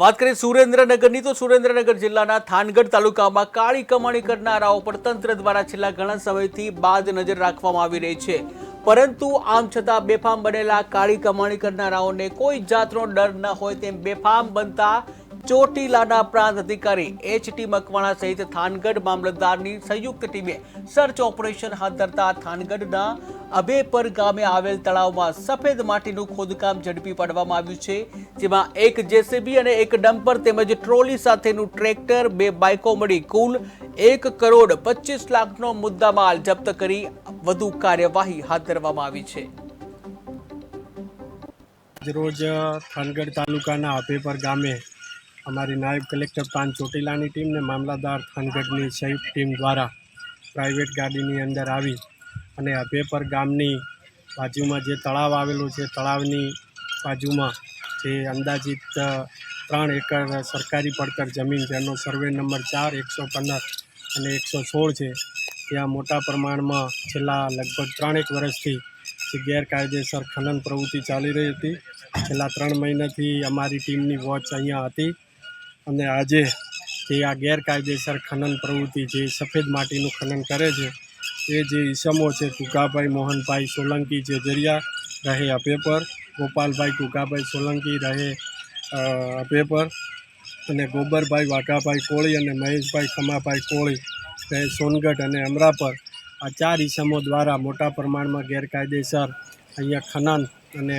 વાત કરીએ સુરેન્દ્રનગરની, તો સુરેન્દ્રનગર જિલ્લાના થાનગઢ તાલુકામાં કાળી કમાણી કરનારાઓ પર તંત્ર દ્વારા છેલ્લા ઘણા સમયથી બાદ નજર રાખવામાં આવી રહી છે. પરંતુ આમ છતાં બેફામ બનેલા કાળી કમાણી કરનારાઓને કોઈ જાતનો ડર ન હોય તેમ બેફામ બનતા ચોટીલાના પ્રાંત અધિકારી એચ ટી મકવાણા સહિત થાનગઢ મામલતદારની સંયુક્ત ટીમે સર્ચ ઓપરેશન હાથ ધરતા થાનગઢના અભેપર ગામે આવેલ તળાવમાં સફેદ માટીનું ખોદકામ ઝડપી પાડવામાં આવ્યું છે, જેમાં એક જેસીબી અને એક ડમ્પર તેમજ ટ્રોલી સાથેનું ટ્રેક્ટર, બે બાઇકો મળી કુલ એક કરોડ પચીસ લાખનો મુદ્દામાલ જપ્ત કરી વધુ કાર્યવાહી હાથ ધરવામાં આવી છે. રોજ થાનગઢ તાલુકાના અભેપર ગામે અમારી નાયબ કલેક્ટર પાન ચોટીલાની ટીમ ને મામલાદાર થાનગઢની સંયુક્ત ટીમ દ્વારા પ્રાઇવેટ ગાડીની અંદર આવી અને અભેપર ગામની બાજુમાં જે તળાવ આવેલું છે, તળાવની બાજુમાં જે અંદાજિત ત્રણ એકર સરકારી પડતર જમીન જેનો સર્વે નંબર ચાર, એકસો પંદર અને એકસો સોળ છે. ત્યાં મોટા પ્રમાણમાં છેલ્લા લગભગ ત્રણેક વર્ષથી જે ગેરકાયદેસર ખનન પ્રવૃત્તિ ચાલી રહી હતી. છેલ્લા ત્રણ મહિનાથી અમારી ટીમની વોચ અહીંયા હતી. અને આજે જે આ ગેરકાયદેસર ખનન પ્રવૃત્તિ જે સફેદ માટીનું ખનન કરે છે એ જે ઈસમો છે કુકાભાઈ મોહનભાઈ સોલંકી જે જરિયા રહે અપેપર ગોપાલભાઈ કુકાભાઈ સોલંકી રહે અ, અપેપર અને ગોબરભાઈ વાઘાભાઈ કોળી અને મહેશભાઈ ખમાભાઈ કોળી રહે સોનગઢ અને અમરાપર. આ ચાર ઈસમો દ્વારા મોટા પ્રમાણમાં ગેરકાયદેસર અહીંયા ખનન અને